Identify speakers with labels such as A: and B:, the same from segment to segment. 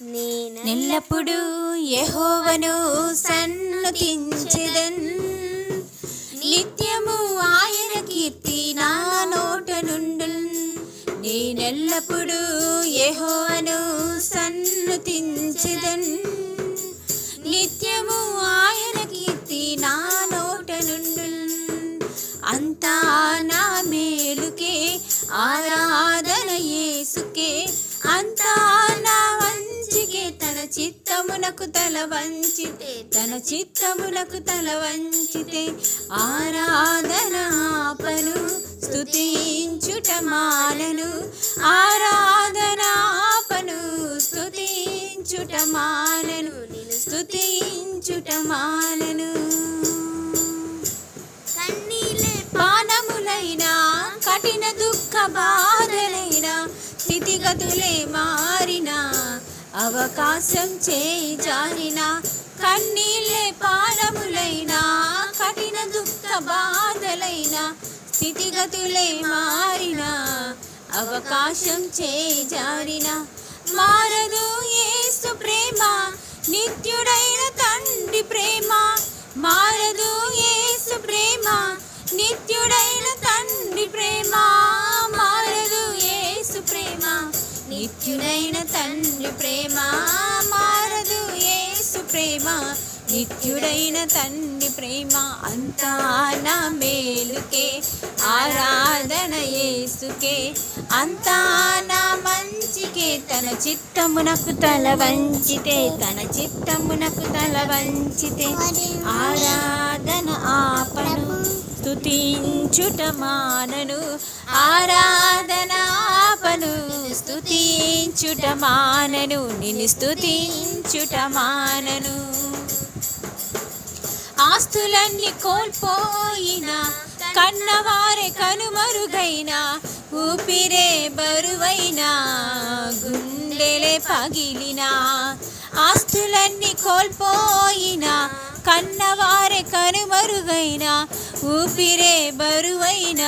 A: నిన్నప్పుడు యహోవను సన్నతించెదన్. నిత్యము ఆయన కీర్తి నా నోట నుండు నేనెల్లప్పుడు యహోవను సన్నతించెదన్. చిత్తమునకు తల వంచితే తన చిత్తమునకు తల వంచితే ఆరాధనాపను స్తుతించుట మానను ఆరాధన ఆపను స్తుతించుట మానను స్తుతించుట మానను పానములైనా కఠిన దుఃఖ బాధలైనా స్థితిగతులే మారినా అవకాశం చేయి జారిన కన్నీళ్ళే పానములైనా కఠిన దుఃఖ బాధలైన స్థితిగతులే మారిన అవకాశం చేయి జారిన మారదు యేసు ప్రేమ నిత్యుడైన తండ్రి ప్రేమ. మారదు యేసు ప్రేమ నిత్యుడైన తండ్రి నిత్యుడైన తండ్రి ప్రేమ మారదు ఏసు ప్రేమ. నిత్యుడైన తండ్రి ప్రేమ అంతా నా మేలుకే ఆరాధన యేసుకే. అంతా నా మంచికే తన చిత్తమునకు తల వంచితే తన చిత్తమునకు తల వంచితే. ఆరాధన ఆపను స్తుతించుట మానను. ఆరాధన ఆపను స్తుతించుట మానను నిన్ను స్తుతించుట మానను ఆస్తులన్నీ కోల్పోయిన కన్నవారే కనుమరుగైన ఊపిరే బరువైన గుండెలే పగిలిన. ఆస్తులన్నీ కోల్పోయిన కన్నవారే కనుమరుగైన ఊపిరే బరువైన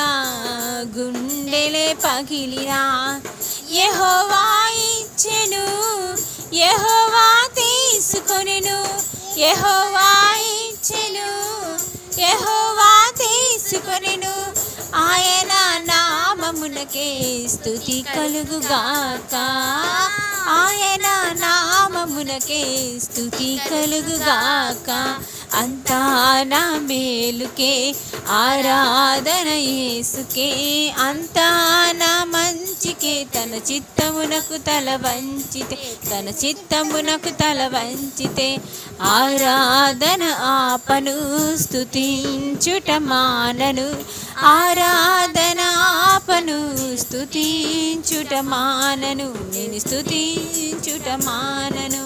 A: గుండెలే పగిలిన. యహోవా ఇచ్చెను యహోవా తీసుకొనెను యహోవా ఇచ్చెను యహోవా తీసుకొనెను. ఆయన నామమునకే స్థుతి కలుగుగాక. ఆయన నామమునకే స్తుతి కలుగుగాక. అంతా నా మేలుకే ఆరాధన యేసుకే. అంతా నా మంచికే తన చిత్తమునకు తల వంచితే తన చిత్తమునకు తల వంచితే ఆరాధన ఆపను స్థుతించుట మానను. ఆరాధన ఆపను స్థుతించుట మానను. నేను స్థుతించుట మానను.